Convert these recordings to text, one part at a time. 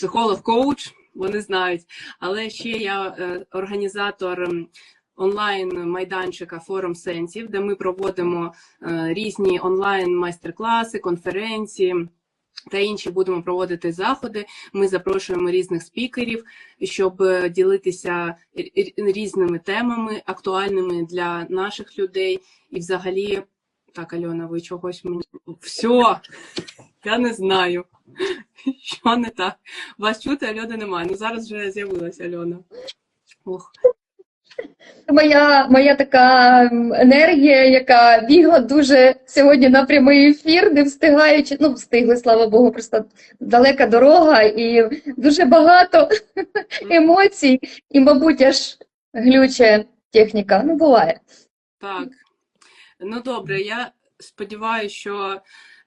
психолог-коуч, вони знають. Але ще я е, організатор ем, онлайн-майданчика форум сенсів, де ми проводимо е, різні онлайн майстер-класи, конференції. Та інші будемо проводити заходи. Ми запрошуємо різних спікерів, щоб е, ділитися різними темами, актуальними для наших людей. І взагалі, так, Альона, ви чогось мені. Все, я не знаю. Що не так? Вас чути, Альони немає. Ну зараз вже з'явилася Альона. Ох. Моя, моя така енергія, яка бігла дуже сьогодні на прямий ефір, не встигаючи. Ну, встигли, слава Богу, просто далека дорога і дуже багато емоцій, і, мабуть, аж глюче техніка. Ну, буває. Так. Ну добре, я сподіваюся, що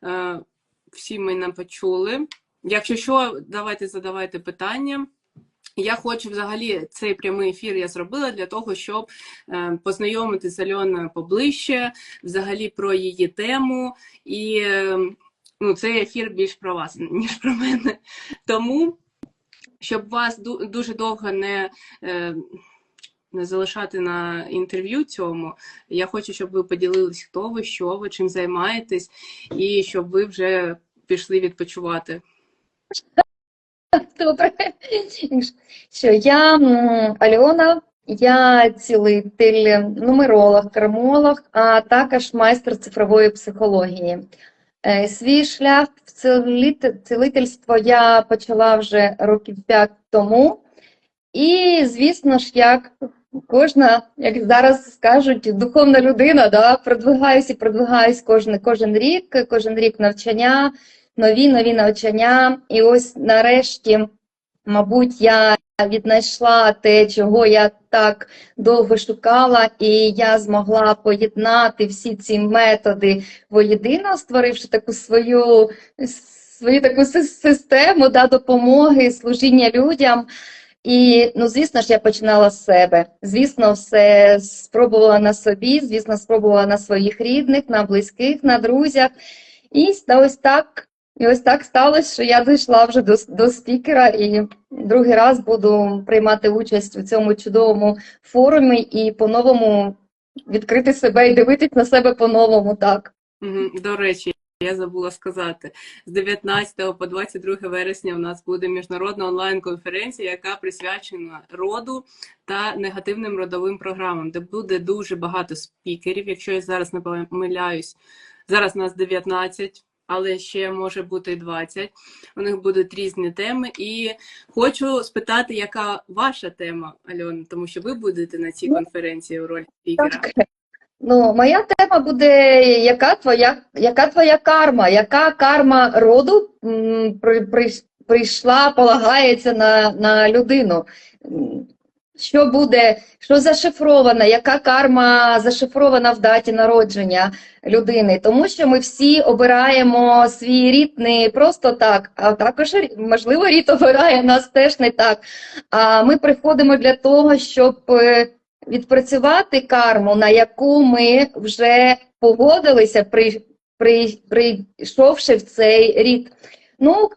е, всі мене почули. Якщо що, давайте задавайте питання. Я хочу взагалі цей прямий ефір я зробила для того, щоб е, познайомити з Альоною поближче, взагалі про її тему. І е, ну, цей ефір більш про вас, ніж про мене. Тому, щоб вас дуже довго не. Не залишати на інтерв'ю цьому. Я хочу, щоб ви поділились, хто ви, що ви, чим займаєтесь, і щоб ви вже пішли відпочивати. Добре. Що я Альона, я цілитель, нумеролог, кармолог, а також майстер цифрової психології. Е, Свій шлях в цілительство я почала вже років 5 тому. І, звісно ж, як кожна, як зараз скажуть, духовна людина, да, продвигаюсь і продвигаюсь кожен, кожен рік, кожен рік навчання, нові нові навчання. І ось нарешті, мабуть, я віднайшла те, чого я так довго шукала, і я змогла поєднати всі ці методи воєдино, створивши таку свою, свою таку систему да, допомоги, служіння людям. І, ну, звісно ж, я починала з себе. Звісно, все спробувала на собі, звісно, спробувала на своїх рідних, на близьких, на друзях. І ось так, і ось так сталося, що я дійшла вже до, до спікера і другий раз буду приймати участь у цьому чудовому форумі і по-новому відкрити себе і дивитись на себе по-новому, так. До речі, я забула сказати, з 19 по 22 вересня у нас буде міжнародна онлайн-конференція, яка присвячена роду та негативним родовим програмам, де буде дуже багато спікерів. Якщо я зараз не помиляюсь, зараз нас 19, але ще може бути і 20. У них будуть різні теми. І хочу спитати, яка ваша тема, Альона, тому що ви будете на цій конференції у ролі спікера. Ну, моя тема буде, яка твоя, яка твоя карма, яка карма роду при, при, прийшла, полагається на, на людину. Що буде, що зашифровано, яка карма зашифрована в даті народження людини? Тому що ми всі обираємо свій рід не просто так, а також, можливо, рід обирає нас теж не так. А ми приходимо для того, щоб е, відпрацювати карму, на яку ми вже погодилися, при, при, прийшовши в цей рід. Ну,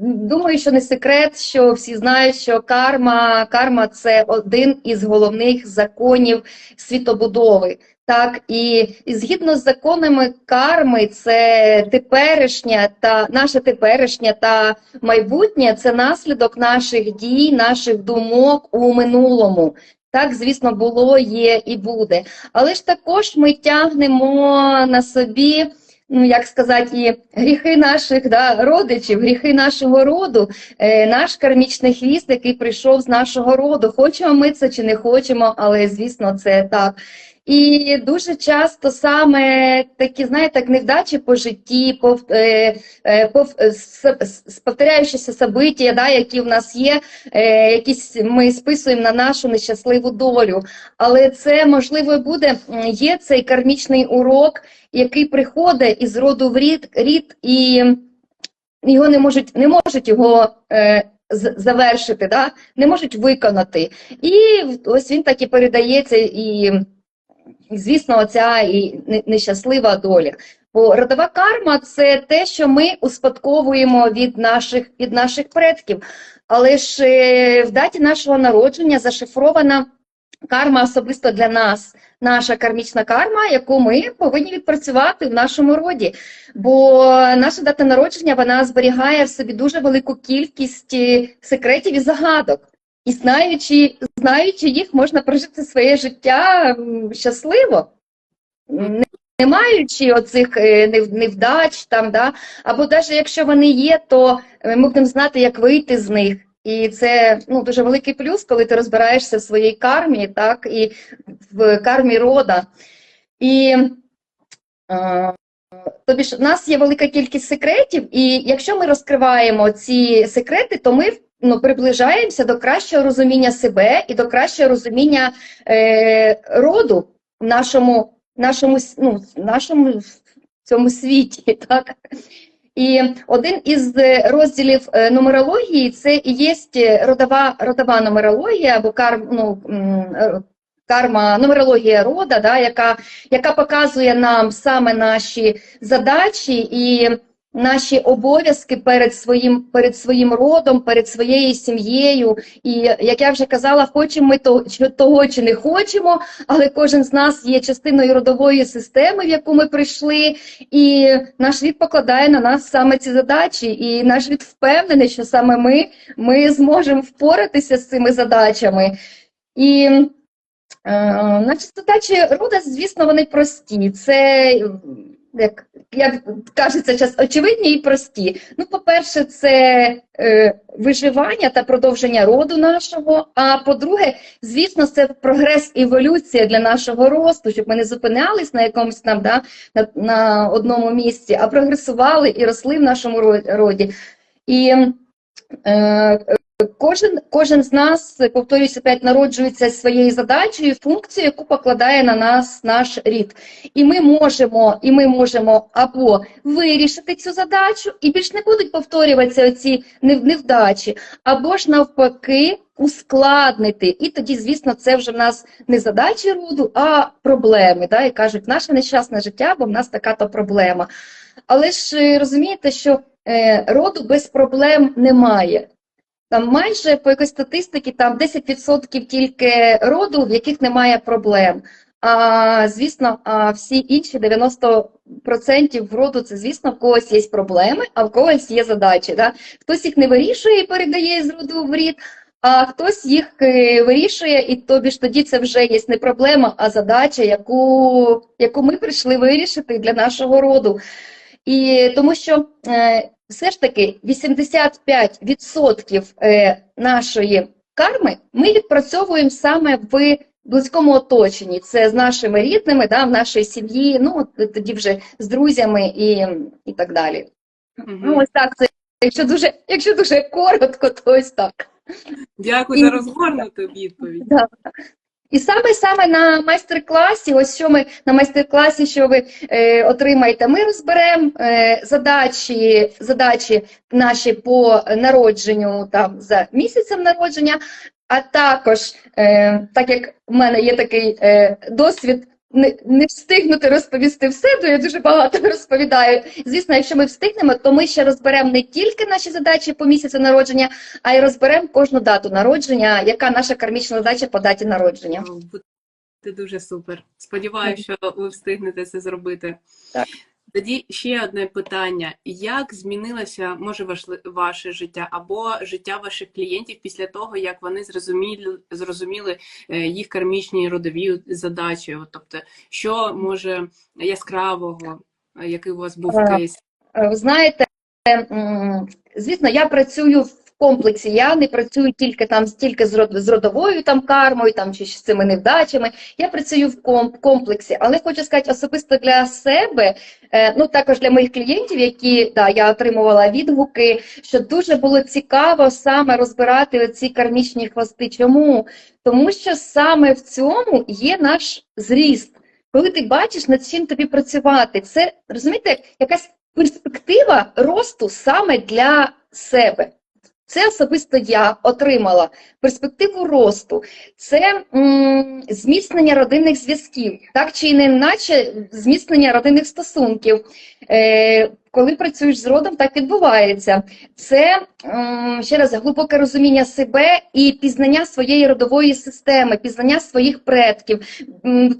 думаю, що не секрет, що всі знають, що карма, карма це один із головних законів світобудови. Так, і, і згідно з законами карми, це теперішнє та наше теперішнє та майбутнє це наслідок наших дій, наших думок у минулому. Так, звісно, було, є і буде. Але ж також ми тягнемо на собі, ну як сказати, і гріхи наших да, родичів, гріхи нашого роду, е, наш кармічний хвіст, який прийшов з нашого роду. Хочемо ми це чи не хочемо, але звісно, це так. І дуже часто саме такі, знаєте, невдачі по житті, пов, е, е, пов, повторяючіся события, да, які в нас є, е, якісь ми списуємо на нашу нещасливу долю. Але це можливо буде, є цей кармічний урок, який приходить із роду в рід, рід і його не можуть, не можуть його е, завершити, да? не можуть виконати. І ось він так і передається і. Звісно, оця і не- нещаслива доля. Бо родова карма це те, що ми успадковуємо від наших, від наших предків. Але ж е, в даті нашого народження зашифрована карма особисто для нас, наша кармічна карма, яку ми повинні відпрацювати в нашому роді. Бо наша дата народження вона зберігає в собі дуже велику кількість е, секретів і загадок. І знаючи, знаючи їх, можна прожити своє життя щасливо, не, не маючи оцих е, невдач там, да? або навіть якщо вони є, то е, ми будемо знати, як вийти з них. І це ну, дуже великий плюс, коли ти розбираєшся в своїй кармі, так, і в кармі рода. І е, тобі ж, у нас є велика кількість секретів, і якщо ми розкриваємо ці секрети, то ми ну, приближаємося до кращого розуміння себе і до кращого розуміння е, роду в нашому, нашому, ну, нашому цьому світі. Так? І один із е, розділів е, нумерології це і є родова, родова нумерологія або кар, ну, е, карма, нумерологія рода, да, яка, яка показує нам саме наші задачі і наші обов'язки перед своїм, перед своїм родом, перед своєю сім'єю. І як я вже казала, хочемо ми то- того чи не хочемо, але кожен з нас є частиною родової системи, в яку ми прийшли, і наш рід покладає на нас саме ці задачі, і наш рід впевнений, що саме ми, ми зможемо впоратися з цими задачами. І е, наші задачі рода, звісно, вони прості. Це як, як кажеться, час очевидні і прості. Ну, по-перше, це е, виживання та продовження роду нашого. А по-друге, звісно, це прогрес, еволюція для нашого росту, щоб ми не зупинялись на якомусь там да, на, на одному місці, а прогресували і росли в нашому роді. І е, Кожен, кожен з нас, повторюся, опять народжується своєю задачею, функцією, яку покладає на нас наш рід. І ми можемо, і ми можемо або вирішити цю задачу, і більш не будуть повторюватися нев- невдачі, або ж навпаки ускладнити. І тоді, звісно, це вже в нас не задачі роду, а проблеми. Да? І кажуть, наше нещасне життя, бо в нас така то проблема. Але ж е, розумієте, що е, роду без проблем немає. Там майже по якоїсь статистиці там 10% тільки роду, в яких немає проблем. А звісно, а всі інші 90% роду це, звісно, в когось є проблеми, а в когось є задачі. Да? Хтось їх не вирішує і передає з роду в рід, а хтось їх е, вирішує, і тобі ж тоді це вже є не проблема, а задача, яку, яку ми прийшли вирішити для нашого роду. І тому що е, все ж таки 85% е, нашої карми ми відпрацьовуємо саме в близькому оточенні. Це з нашими рідними, да, в нашій сім'ї, ну тоді вже з друзями і, і так далі. Мгм. Ну, ось так, це якщо дуже, якщо дуже коротко, то ось так. Дякую І- за розгорнуту відповідь. Да. І саме саме на майстер-класі, ось що ми на майстер-класі, що ви е, отримаєте, ми розберемо е, задачі, задачі наші по народженню там за місяцем народження, а також, е, так як в мене є такий е, досвід. Не, не встигнути розповісти все, то я дуже багато розповідаю. Звісно, якщо ми встигнемо, то ми ще розберемо не тільки наші задачі по місяцю народження, а й розберемо кожну дату народження, яка наша кармічна задача по даті народження. Це дуже супер. Сподіваюся, що ви встигнете це зробити. Так. Тоді ще одне питання: як змінилося може ваше, ваше життя або життя ваших клієнтів після того, як вони зрозуміли, зрозуміли е, їх кармічні родові задачі? От, Тобто, що може яскравого, е, який у вас був Е, кейс? Ви знаєте, звісно, я працюю в комплексі. Я не працюю тільки там стільки з род- з родовою там кармою, там чи з цими невдачами. Я працюю в ком- комплексі, але хочу сказати особисто для себе, е, ну також для моїх клієнтів, які да, я отримувала відгуки, що дуже було цікаво саме розбирати ці кармічні хвости. Чому? Тому що саме в цьому є наш зріст. Коли ти бачиш, над чим тобі працювати, це розумієте, якась перспектива росту саме для себе. Це особисто я отримала перспективу росту, це м, зміцнення родинних зв'язків, так чи не наче зміцнення родинних стосунків. Е, коли працюєш з родом, так відбувається. Це м, ще раз глибоке розуміння себе і пізнання своєї родової системи, пізнання своїх предків.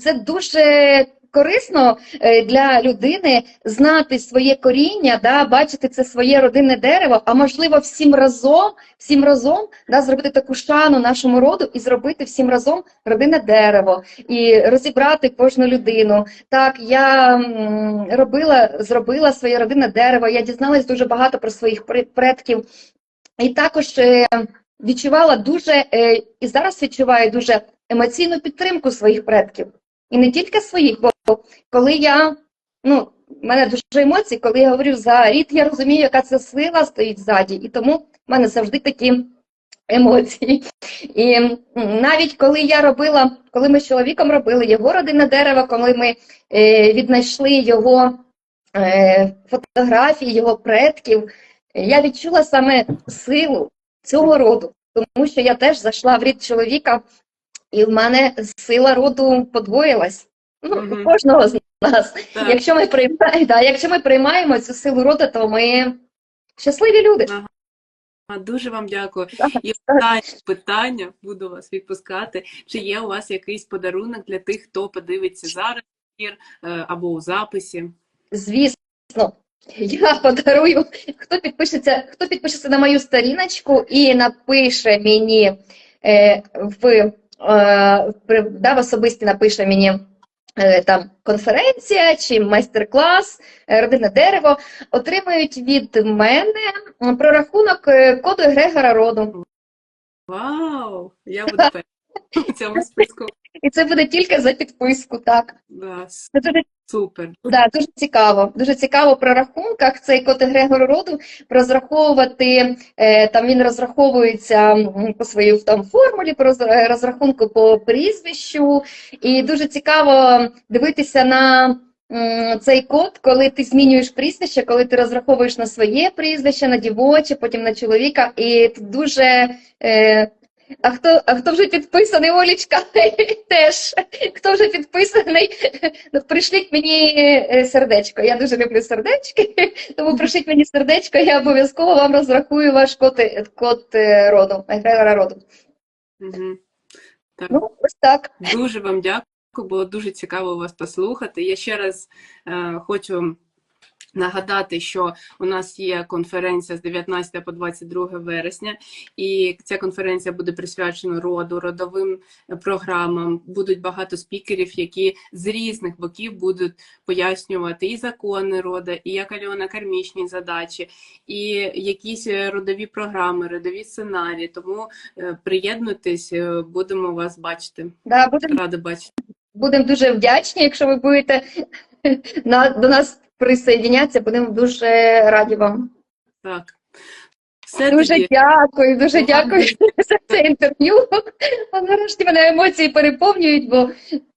Це дуже корисно е, для людини знати своє коріння, да, бачити це своє родинне дерево, а можливо всім разом, всім разом да, зробити таку шану нашому роду і зробити всім разом родинне дерево і розібрати кожну людину. Так, я робила, зробила своє родинне дерево, я дізналась дуже багато про своїх предків. І також е, відчувала дуже, е, і зараз відчуваю дуже емоційну підтримку своїх предків. І не тільки своїх, бо коли я, ну, в мене дуже емоції, коли я говорю за рід, я розумію, яка це сила стоїть ззаді, і тому в мене завжди такі емоції. І навіть коли я робила, коли ми з чоловіком робили його родинне дерево, коли ми е, віднайшли його е, фотографії, його предків, я відчула саме силу цього роду, тому що я теж зайшла в рід чоловіка, і в мене сила роду подвоїлась. Ну, Мгм. у кожного з нас. Так. Якщо ми приймаємо, да, якщо ми приймаємо цю силу роду, то ми щасливі люди. А, Дуже вам дякую. Так, І останнє питання, буду вас відпускати. Чи є у вас якийсь подарунок для тих, хто подивиться зараз е, або у записі? Звісно, я подарую, хто підпишеться, хто підпишеться на мою сторіночку і напише мені е, в, да, в особисті напише мені е, там конференція чи майстер-клас, е, родинне дерево, отримають від мене прорахунок е, коду Грегора роду. Вау! Я буду в цьому списку. І це буде тільки за підписку. Так, Yes. це дуже супер. Да, дуже цікаво. Дуже цікаво про рахунках цей код Егрегору роду розраховувати. Е, там він розраховується по своїй там формулі, по е, розрахунку по прізвищу. І дуже цікаво дивитися на цей код, коли ти змінюєш прізвище, коли ти розраховуєш на своє прізвище, на дівоче, потім на чоловіка. І дуже. А хто, а хто вже підписаний, Олічка? Теж. Хто вже підписаний, Ну, Пришліть мені е, сердечко. Я дуже люблю сердечки, тому пришліть мені сердечко, я обов'язково вам розрахую ваш код, код е, роду, егрегора роду. Угу. Ну, ось так. Дуже вам дякую. Було дуже цікаво вас послухати. Я ще раз е, хочу нагадати, що у нас є конференція з 19 по 22 вересня, і ця конференція буде присвячена роду, родовим програмам. Будуть багато спікерів, які з різних боків будуть пояснювати і закони роду, і як Альона кармічні задачі, і якісь родові програми, родові сценарії. Тому е, приєднуйтесь, е, будемо вас бачити. Да, будемо Рада бачити. будем дуже вдячні, якщо ви будете на, до нас присоединятися, будемо дуже раді вам. Так. Все Дуже тоді. дякую, дуже дякую за це інтерв'ю. Нарешті мене емоції переповнюють, бо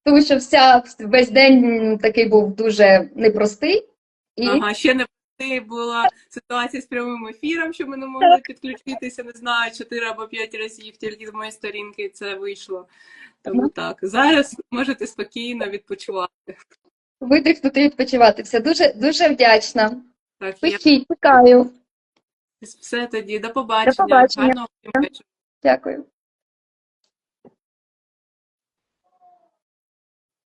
тому що вся весь день такий був дуже непростий. І Ага, ще не ти була ситуація з прямим ефіром, що ми не могли підключитися, не знаю, 4 або 5 разів, тільки з моєї сторінки це вийшло. Тому так. Зараз можете спокійно відпочивати. Видихнути і відпочиватися. Дуже дуже вдячна. Так, я чекаю. все тоді. До побачення. побачення. Всім вечора. Дякую.